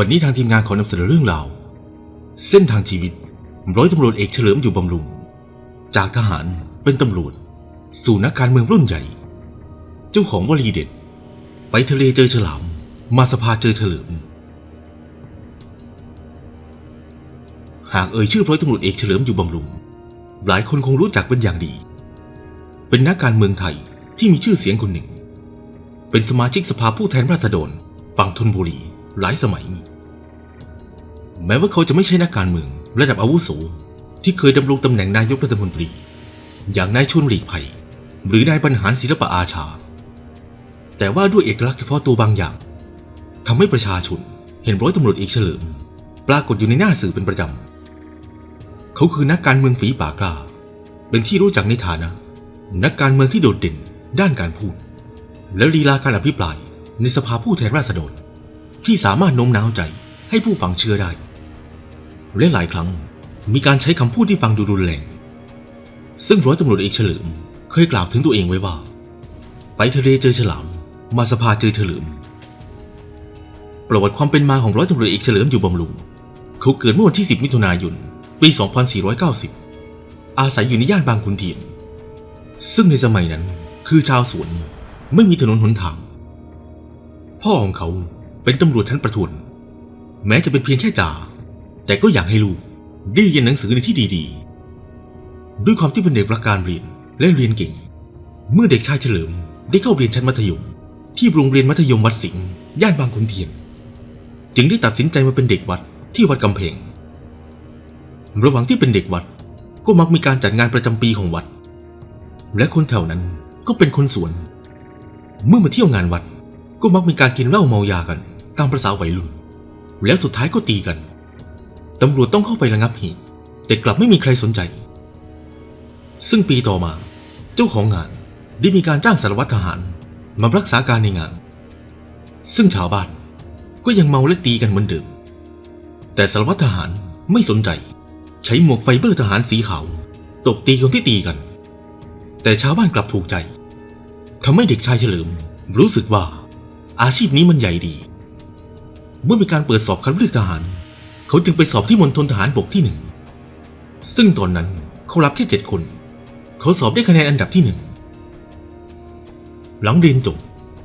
วันนี้ทางทีมงานขอนำเสนอเรื่องราวเส้นทางชีวิตร้อยตำรวจเอกเฉลิมอยู่บำรุง จากทหารเป็นตำรวจ สู่นักการเมืองรุ่นใหญ่ เจ้าของวลีเด็ด ไปทะเลเจอฉลาม มาสภาเจอเฉลิม หากเอ่ยชื่อร้อยตำรวจเอกเฉลิมอยู่บำรุง หลายคนคงรู้จักเป็นอย่างดี เป็นนักการเมืองไทยที่มีชื่อเสียงคนหนึ่ง เป็นสมาชิกสภาผู้แทนราษฎรฝั่งธนบุรี หลายสมัย แม้ว่าเขาจะไม่ใช่นักการเมือง ระดับอาวุโสที่เคยดำรงตำแหน่งนายกรัฐมนตรี อย่างนายชวนหลีกภัย หรือนายบรรหารศิลปอาชา แต่ว่าด้วยเอกลักษณ์เฉพาะตัวบางอย่างทำให้ประชาชนเห็นร้อยตำรวจเอกเฉลิม ปรากฏอยู่ในหน้าสื่อเป็นประจำ เขาคือนักการเมืองฝีปากกล้า เป็นที่รู้จักในฐานะ นักการเมืองที่โดดเด่นด้านการพูด และลีลาการอภิปรายในสภาผู้แทนราษฎร ที่สามารถโน้มน้าวใจให้ผู้ฟังเชื่อได้ และหลายครั้งมีการใช้คำพูดที่ฟังดูรุนแรง ซึ่งร้อยตำรวจเอกเฉลิมเคยกล่าวถึงตัวเองไว้ว่า ไปทะเลเจอฉลาม มาสภาเจอเฉลิม ประวัติความเป็นมาของร้อยตำรวจเอกเฉลิมอยู่บำรุง เขาเกิดเมื่อวันที่ 10 มิถุนายน ปี 2490 อาศัยอยู่ในย่านบางขุนเทียน ซึ่งในสมัยนั้นคือชาวสวนไม่มีถนนหนทาง พ่อของเขา เป็นตำรวจชั้นประทวน แม้จะเป็นเพียงแค่จ่า แต่ก็อยากให้ลูกได้เรียนหนังสือในที่ดีๆ ด้วยความที่เป็นเด็กรักการเรียนและเรียนเก่ง เมื่อเด็กชายเฉลิมได้เข้าเรียนชั้นมัธยม ที่โรงเรียนมัธยมวัดสิงห์ย่านบางขุนเทียน จึงได้ตัดสินใจมาเป็นเด็กวัดที่วัดกำแพงระหว่างที่เป็นเด็กวัดก็มักมีการจัดงานประจำปีของวัด และคนแถวนั้นก็เป็นคนสวน เมื่อมาเที่ยวงานวัดก็มักมีการกินเหล้าเมายากัน ตามประษาวัยรุ่น แล้วสุดท้ายก็ตีกัน ตำรวจต้องเข้าไประงับเหตุ แต่กลับไม่มีใครสนใจ ซึ่งปีต่อมา เจ้าของงานได้มีการจ้างสารวัตรทหารมารักษาการในงาน ซึ่งชาวบ้านก็ยังเมาและตีกันเหมือนเดิม แต่สารวัตรทหารไม่สนใจ ใช้หมวกไฟเบอร์ทหารสีขาวตบตีคนที่ตีกัน แต่ชาวบ้านกลับถูกใจทำให้เด็กชายเฉลิมรู้สึกว่าอาชีพนี้มันใหญ่ดี เมื่อมีการเปิดสอบคัดเลือกทหาร เขาจึงไปสอบที่มณฑลทหารบกที่หนึ่งซึ่งตอนนั้นเขารับแค่เจ็ดคน เขาสอบได้คะแนนอันดับที่หนึ่งหลังเรียนจบ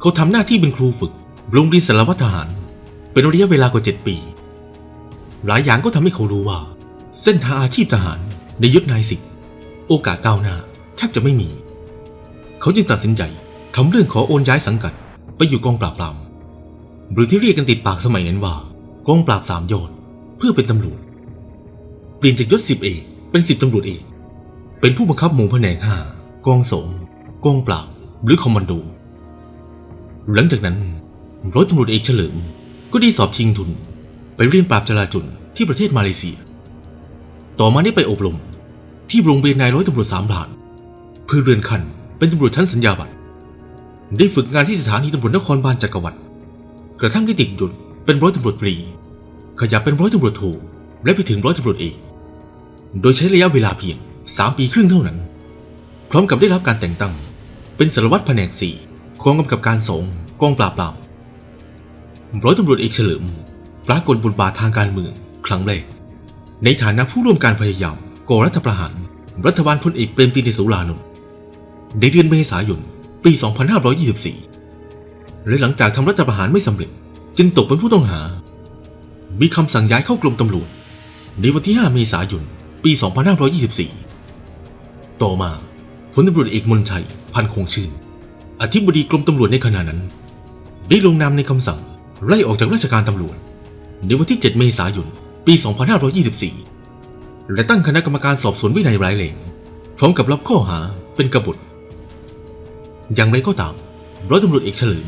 เขาทำหน้าที่เป็นครูฝึกโรงเรียนสารวัตรทหาร เป็นระยะเวลากว่าเจ็ดปี หลายอย่างก็ทำให้เขารู้ว่า เส้นทางอาชีพทหารในยศนายสิบโอกาสก้าวหน้าแทบจะไม่มี เขาจึงตัดสินใจทำเรื่องขอโอนย้ายสังกัดไปอยู่กองปราบปราม หรือที่เรียกกันติดปากสมัยนั้นว่ากองปราบสามยอดเพื่อเป็นตำรวจ เปลี่ยนจากยศสิบเอกเป็นสิบตำรวจเอกเป็นผู้บังคับหมู่แผนกห้ากองสงกองปราบหรือคอมมานโด หลังจากนั้นร้อยตำรวจเอกเฉลิมก็ได้สอบชิงทุน ไปเรียนปราบจราจรที่ประเทศมาเลเซีย ต่อมาได้ไปอบรมที่โรงเรียนนายร้อยตำรวจสามผลานเพื่อเรือนคันเป็นตำรวจชั้นสัญญาบัตรได้ฝึกงานที่สถานีตำรวจนครบาลจักรวรรดิ กระทั่งได้ติดหยุดเป็นร้อยตำรวจตรี ขยับเป็นร้อยตำรวจโทและไปถึงร้อยตำรวจเอกโดยใช้ระยะเวลาเพียงสามปีครึ่งเท่านั้น พร้อมกับได้รับการแต่งตั้ง เป็นสารวัตรแผนกสี่กองกำกับการสงกองปราบปรามร้อยตำรวจเอกเฉลิมปรากฏบทบาททางการเมือง ครั้งแรกในฐานะผู้ร่วมการพยายามก่อรัฐประหาร รัฐบาลพลเอกเปรมตินสุรานนท์ในเดือนเมษายนปี 2524 และหลังจากทำรัฐประหารไม่สำเร็จ จึงตกเป็นผู้ต้องหา มีคำสั่งย้ายเข้ากรมตำรวจ ในวันที่ 5 เมษายน ปี 2524 ต่อมาพลตำรวจเอกมนชัย พันคงชื่น อธิบดีกรมตำรวจในขณะนั้น ได้ลงนามในคำสั่งไล่ออกจากราชการตำรวจ ในวันที่ 7 เมษายน ปี 2524 และตั้งคณะกรรมการสอบสวนวินัยร้ายแรงพร้อมกับรับข้อหาเป็นกบฏอย่างไรก็ตามร้อยตำรวจเอกเฉลิม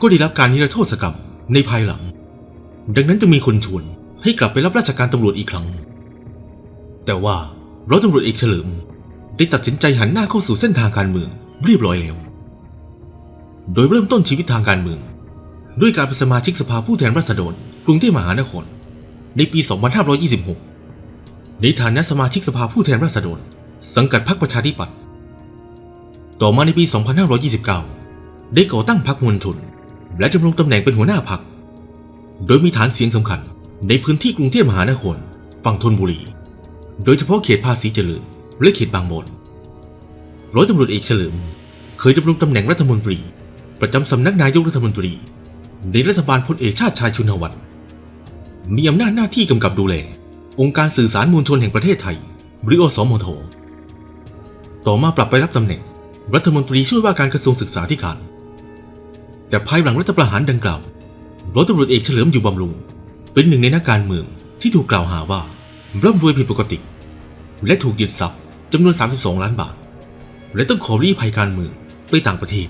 ก็ได้รับการนิรโทษกรรมในภายหลัง ดังนั้นจะมีคนชวนให้กลับไปรับราชการตำรวจอีกครั้ง แต่ว่าร้อยตำรวจเอกเฉลิม ได้ตัดสินใจหันหน้าเข้าสู่เส้นทางการเมืองเรียบร้อยแล้ว โดยเริ่มต้นชีวิตทางการเมือง ด้วยการเป็นสมาชิกสภาผู้แทนราษฎรกรุงเทพมหานคร ในปี 2526 ในฐานะสมาชิกสภาผู้แทนราษฎร สังกัดพรรคประชาธิปัตย์ ต่อมาในปี 2529 ได้ก่อตั้งพรรคมวลชน และดำรงตำแหน่งเป็นหัวหน้าพรรคโดยมีฐานเสียงสำคัญในพื้นที่กรุงเทพมหานครฝั่งธนบุรี โดยเฉพาะเขตภาษีเจริญและเขตบางบอนร้อยตำรวจเอกเฉลิม เคยดำรงตำแหน่งรัฐมนตรี ประจำสำนักนายกรัฐมนตรี ในรัฐบาลพลเอกชาติชายชุนวันมีอำนาจหน้าที่กำกับดูแล องค์การสื่อสารมวลชนแห่งประเทศไทย หรืออสมท ต่อมาปรับไปรับตำแหน่ง รัฐมนตรีช่วยว่าการกระทรวงศึกษาธิการ แต่ภายหลังรัฐประหารดังกล่าวร้อยตำรวจเอกเฉลิมอยู่บำรุง เป็นหนึ่งในนักการเมืองที่ถูกกล่าวหาว่าร่ำรวยผิดปกติ และถูกยึดทรัพย์จำนวน 32 ล้านบาท และต้องขอรีภัยการเมืองไปต่างประเทศ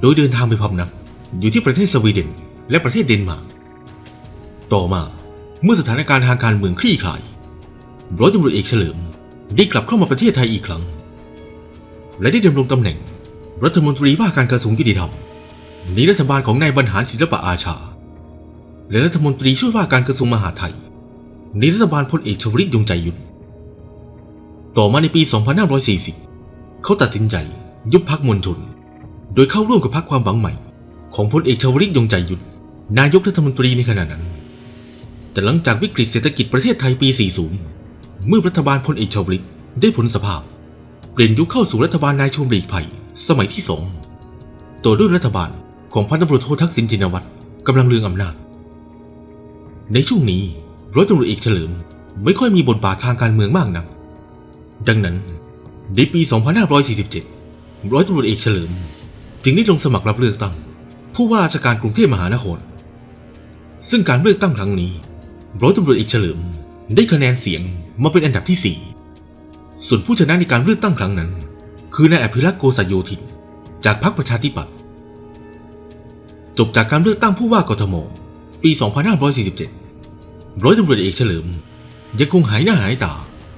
โดยเดินทางไปพำนักอยู่ที่ประเทศสวีเดนและประเทศเดนมาร์กต่อมาเมื่อสถานการณ์ทางการเมืองคลี่คลายร้อยตำรวจเอกเฉลิมได้กลับเข้ามาประเทศไทยอีกครั้ง และได้ดำรงตำแหน่ง รัฐมนตรีว่าการกระทรวงยุติธรรม นรัฐบาลของนายบรรหารศิลปะอาชา และรัฐมนตรีช่วยว่าการกระทรวงมหาดไทยในรัฐบาลพลเอกชวลิตยงใจยุทธต่อมาในปี 2540 เขาตัดสินใจยุบพักมวลชน โดยเข้าร่วมกับพักความหวังใหม่ ของพลเอกชวลิตยงใจยุทธนายกรัฐมนตรีในขณะนั้น แต่หลังจากวิกฤตเศรษฐกิจประเทศไทยปี 40 เมื่อรัฐบาลพลเอกชวลิตได้ผลสภาพ เปลี่ยนยุคเข้าสู่รัฐบาลนายชมรีภัยสมัยที่สองต่อด้วยรัฐบาล ของพันตำรวจโททักษิณชินวัตรกำลังเรืองอำนาจ ในช่วงนี้ร้อยตำรวจเอกเฉลิมไม่ค่อยมีบทบาททางการเมืองมากนัก ดังนั้นในปี 2547 ร้อยตำรวจเอกเฉลิม จึงได้ลงสมัครรับเลือกตั้ง ผู้ว่าราชการกรุงเทพมหานคร ซึ่งการเลือกตั้งครั้งนี้ ร้อยตำรวจเอกเฉลิมได้คะแนนเสียงมาเป็นอันดับที่ 4 ส่วนผู้ชนะในการเลือกตั้งครั้งนั้น คือนายอภิรักษ์โกษโยธิน จากพรรคประชาธิปัตย์ จบจากการเลือกตั้งผู้ว่ากทม ปี 2547 ร้อยตำรวจเอกเฉลิม ยังคงหายหน้าหายตา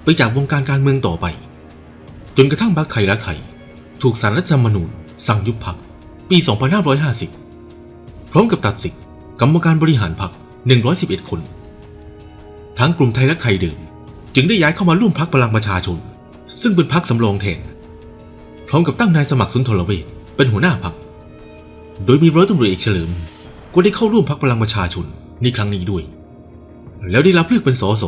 ไปจากวงการการเมืองต่อไป จนกระทั่งพรรคไทยรักไทย ถูกสารรัฐธรรมนูญ สั่งยุบพรรคปี 2550 พร้อมกับตัดสิทธิกรรมการบริหารพรรค111 คน ทั้งกลุ่มไทยรักไทยเดิม จึงได้ย้ายเข้ามาร่วมพรรคพลังประชาชน ซึ่งเป็นพรรคสำรองแทน พร้อมกับตั้งนายสมัครสุนทรเวชเป็นหัวหน้าพรรค โดยมีร้อยตำรวจเอกเฉลิมก็ได้เข้าร่วมพรรคพลังประชาชนในครั้งนี้ด้วย แล้วได้รับเลือกเป็นสส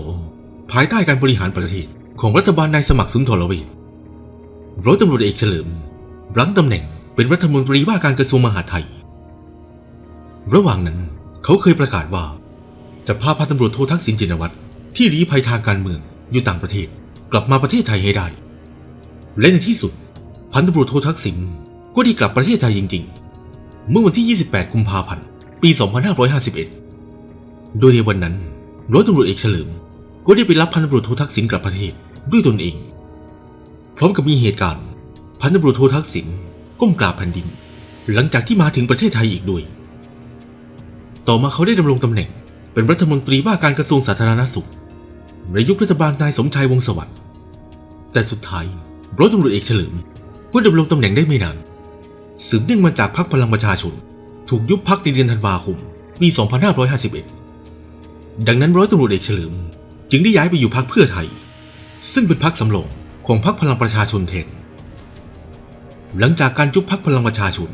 ภายใต้การบริหารประเทศของรัฐบาลนายสมัครสุนทรเวชร้อยตำรวจเอกเฉลิมรั้งตำแหน่งเป็นรัฐมนตรีว่าการกระทรวงมหาดไทย ระหว่างนั้นเขาเคยประกาศว่า จะพาพันตำรวจโททักษิณชินวัตรที่ลี้ภัยทางการเมืองอยู่ต่างประเทศกลับมาประเทศไทยให้ได้ และในที่สุด พันตำรวจโททักษิณก็ได้กลับประเทศไทยจริง ๆ เมื่อวันที่ 28 กุมภาพันธ์ ปี 2551 โดยในวันนั้นร้อยตำรวจเอกเฉลิม ก็ได้ไปรับพันตำรวจโททักษิณกลับประเทศด้วยตนเอง พร้อมกับมีเหตุการณ์ พันตำรวจโททักษิณก้มกราบแผ่นดิน หลังจากที่มาถึงประเทศไทยอีกด้วย ต่อมาเขาได้ดำรงตำแหน่ง เป็นรัฐมนตรีว่าการกระทรวงสาธารณสุขในยุครัฐบาลนายสมชายวงสวัสดิ์แต่สุดท้ายร้อยตำรวจเอกเฉลิมก็ดำรงตำแหน่งได้ไม่นาน สืบเนื่องมาจากพรรคพลังประชาชน ถูกยุบพรรคในเดือนธันวาคมปี 2551 ดังนั้นร้อยตำรวจเอกเฉลิม จึงได้ย้ายไปอยู่พรรคเพื่อไทย ซึ่งเป็นพรรคสำรองของพรรคพลังประชาชนแทนหลังจากการยุบพรรคพลังประชาชน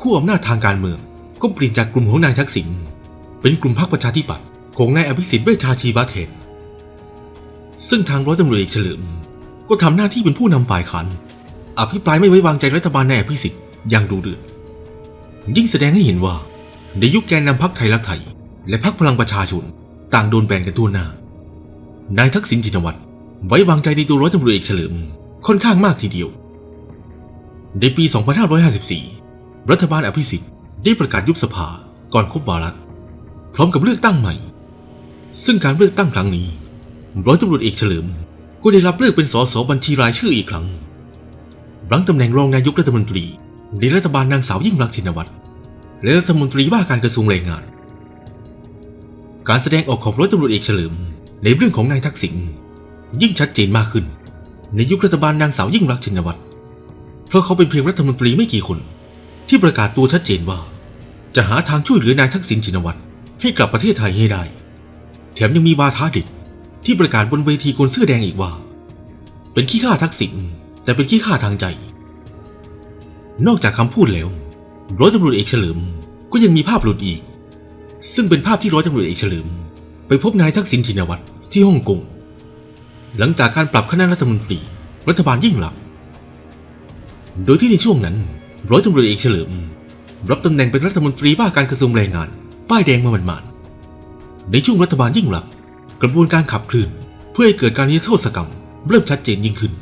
คู่อำนาจทางการเมืองก็เปลี่ยนจากกลุ่มของนายทักษิณเป็นกลุ่มพรรคประชาธิปัตย์ของนายอภิสิทธิ์เวชชาชีวะแทนซึ่งทางร้อยตำรวจเอกเฉลิม ก็ทำหน้าที่เป็นผู้นำฝ่ายค้านอภิปรายไม่ไว้วางใจรัฐบาลนายอภิสิทธิ์ อย่างดุเดือดยิ่งแสดงให้เห็นว่า ในยุคแกนนำพรรคไทยรักไทย และพรรคพลังประชาชน ต่างโดนแบนกันทั่วหน้านายทักษิณชินวัตรไว้วางใจในตัวร้อยตำรวจเอกเฉลิมค่อนข้างมากทีเดียว ในปี 2554 รัฐบาลอภิสิทธิ์ได้ประกาศยุบสภาก่อนครบวาระพร้อมกับเลือกตั้งใหม่ ซึ่งการเลือกตั้งครั้งนี้ ร้อยตำรวจเอกเฉลิมก็ได้รับเลือกเป็นสสบัญชีรายชื่ออีกครั้ง รังตำแหน่งรองนายกรัฐมนตรี ในรัฐบาลนางสาวยิ่งรักชินวัตรและรัฐมนตรีว่าการกระทรวงแรงงาน การแสดงออกของร้อยตำรวจเอกเฉลิม ในเรื่องของนายทักษิณยิ่งชัดเจนมากขึ้น ในยุครัฐบาลนางสาวยิ่งรักชินวัตรเพราะเขาเป็นเพียงรัฐมนตรีไม่กี่คน ที่ประกาศตัวชัดเจนว่า จะหาทางช่วยเหลือนายทักษิณชินวัตรให้กลับประเทศไทยให้ได้ แถมยังมีวาทะเด็ดที่ประกาศบนเวทีคนเสื้อแดงอีกว่า เป็นขี้ข้าทักษิณแต่เป็นขี้ข้าทางใจ นอกจากคำพูดแล้ว ร้อยตำรวจเอกเฉลิมก็ยังมีภาพหลุดอีก ซึ่งเป็นภาพที่ร้อยตำรวจเอกเฉลิม ไปพบนายทักษิณชินวัตรที่ฮ่องกงหลังจากการปรับคณะรัฐมนตรี รัฐบาลยิ่งหลัก โดยที่ในช่วงนั้น ร้อยตำรวจเอกเฉลิม รับตำแหน่งเป็นรัฐมนตรีว่าการกระทรวงแรงงาน ป้ายแดงมาหมาดๆในช่วงรัฐบาลยิ่งหลัก กระบวนการขับเคลื่อนเพื่อให้เกิดการนิรโทษกรรม เริ่มชัดเจนยิ่งขึ้น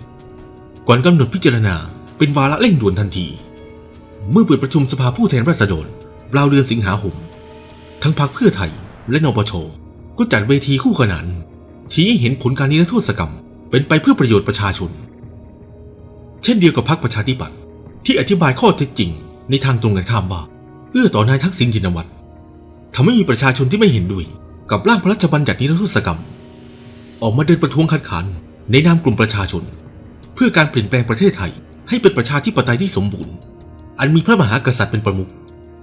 ก่อนกำหนดพิจารณาเป็นวาระเร่งด่วนทันที เมื่อเปิดประชุมสภาผู้แทนราษฎรราวเดือนสิงหาคมทั้งพรรคเพื่อไทยและนปชก็จัดเวทีคู่ขนานชี้ให้เห็นผลการนิรโทษกรรม เป็นไปเพื่อประโยชน์ประชาชน เช่นเดียวกับพรรคประชาธิปัตย์ที่อธิบายข้อเท็จจริง ในทางตรงกันข้ามว่าเอื้อต่อนายทักษิณชินวัตรทำให้มีประชาชนที่ไม่เห็นด้วย กับร่างพระราชบัญญัตินิรโทษกรรม ออกมาเดินประท้วงคัดค้านในนามกลุ่มประชาชน เพื่อการเปลี่ยนแปลงประเทศไทยให้เป็นประชาธิปไตยที่สมบูรณ์ อันมีพระมหากษัตริย์เป็นประมุข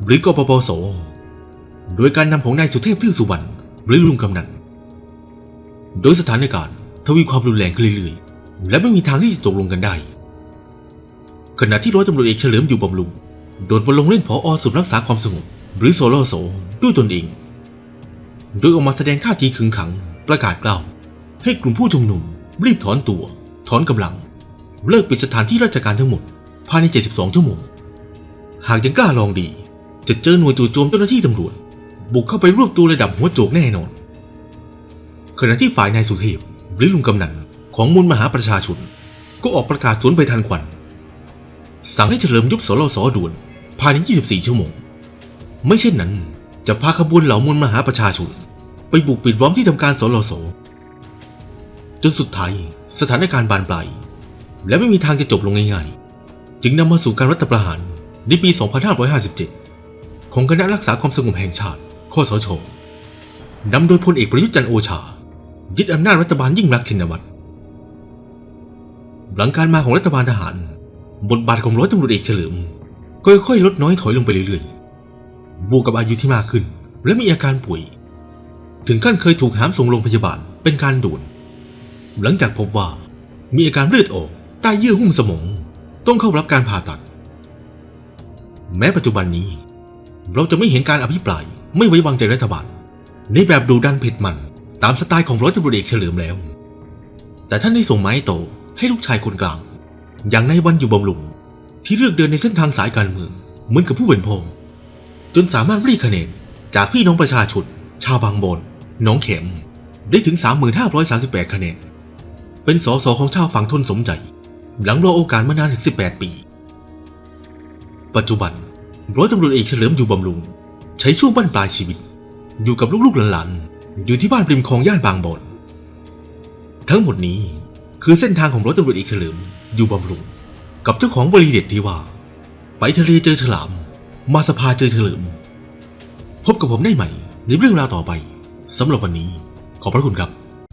หรือกปปส โดยการนำของนายสุเทพทื่อสุวรรณหรือลุงกำนัน โดยสถานการณ์ทวีความรุนแรงขึ้นเรื่อยๆ และไม่มีทางที่จะตกลงกันได้ ขณะที่ร้อยตำรวจเอกเฉลิมอยู่บำรุง โดดบนลงเล่นผออศูนรักษาความสงบหรือโซโลโซด้วยตนเอง โดยออกมาแสดงท่าทีขึงขังประกาศกล่าว ให้กลุ่มผู้ชุมนุมรีบถอนตัว ถอนกำลัง เลิกปิดสถานที่ราชการทั้งหมดภายใน 72 ชั่วโมง หากยังกล้าลองดี จะเจอหน่วยจู่โจมเจ้าหน้าที่ตำรวจ บุกเข้าไปรวบตัวระดับหัวโจกแน่นอน ขณะที่ฝ่ายนายสุเทพหรือลุงกำนันของมูลมหาประชาชน ก็ออกประกาศสวนไปทันควัน สั่งให้เฉลิมยุบสลสด่วนภายใน 24 ชั่วโมง ไม่เช่นนั้นจะพาขบวนเหล่ามวลมหาประชาชน ไปบุกปิดล้อมที่ทำการสลสจนสุดท้ายสถานการณ์บานปลายและไม่มีทางจะจบลงง่ายๆ จึงนำมาสู่การรัฐประหาร ในปี 2557 ของคณะรักษาความสงบแห่งชาติคสชนำโดยพลเอกประยุทธ์จันโอชา ยึดอำนาจรัฐบาลยิ่งรักชินวัตรหลังการมาของรัฐบาลทหาร บทบาทของร้อยตำรวจเอกเฉลิมก็ค่อยๆลดน้อยถอยลงไปเรื่อยๆ บวกกับอายุที่มากขึ้น และมีอาการป่วย ถึงขั้นเคยถูกหามส่งโรงพยาบาลเป็นการด่วน หลังจากพบว่ามีอาการเลือดออกใต้เยื่อหุ้มสมอง ต้องเข้ารับการผ่าตัด แม้ปัจจุบันนี้ เราจะไม่เห็นการอภิปรายไม่ไว้วางใจรัฐบาล ในแบบดูดันเผ็ดมัน ตามสไตล์ของร้อยตำรวจเอกเฉลิมแล้ว แต่ท่านได้ส่งไม้โตให้ลูกชายคนกลาง อย่างในวันอยู่บำรุง ที่เลือกเดินในเส้นทางสายการเมืองเหมือนกับผู้เป็นพ่อจนสามารถรีดคะแนนจากพี่น้องประชาชนชาวบางบอนน้องเข็มได้ถึง 3538 คะแนน เป็นสสของชาวฝั่งทนสมใจ หลังรอโอกาสมานานถึง 18 ปี ปัจจุบันร้อยตำรวจเอกเฉลิมอยู่บำรุง ใช้ช่วงบั้นปลายชีวิต อยู่กับลูกๆหลานๆอยู่ที่บ้านริมคลองย่านบางบอนทั้งหมดนี้คือเส้นทางของร้อยตำรวจเอกเฉลิมอยู่บำรุง กับเจ้าของบริเด็ดที่ว่า ไปทะเลเจอฉลาม มาสภาเจอเฉลิม พบกับผมได้ใหม่ในเรื่องราวต่อไปสำหรับวันนี้ขอบพระคุณครับ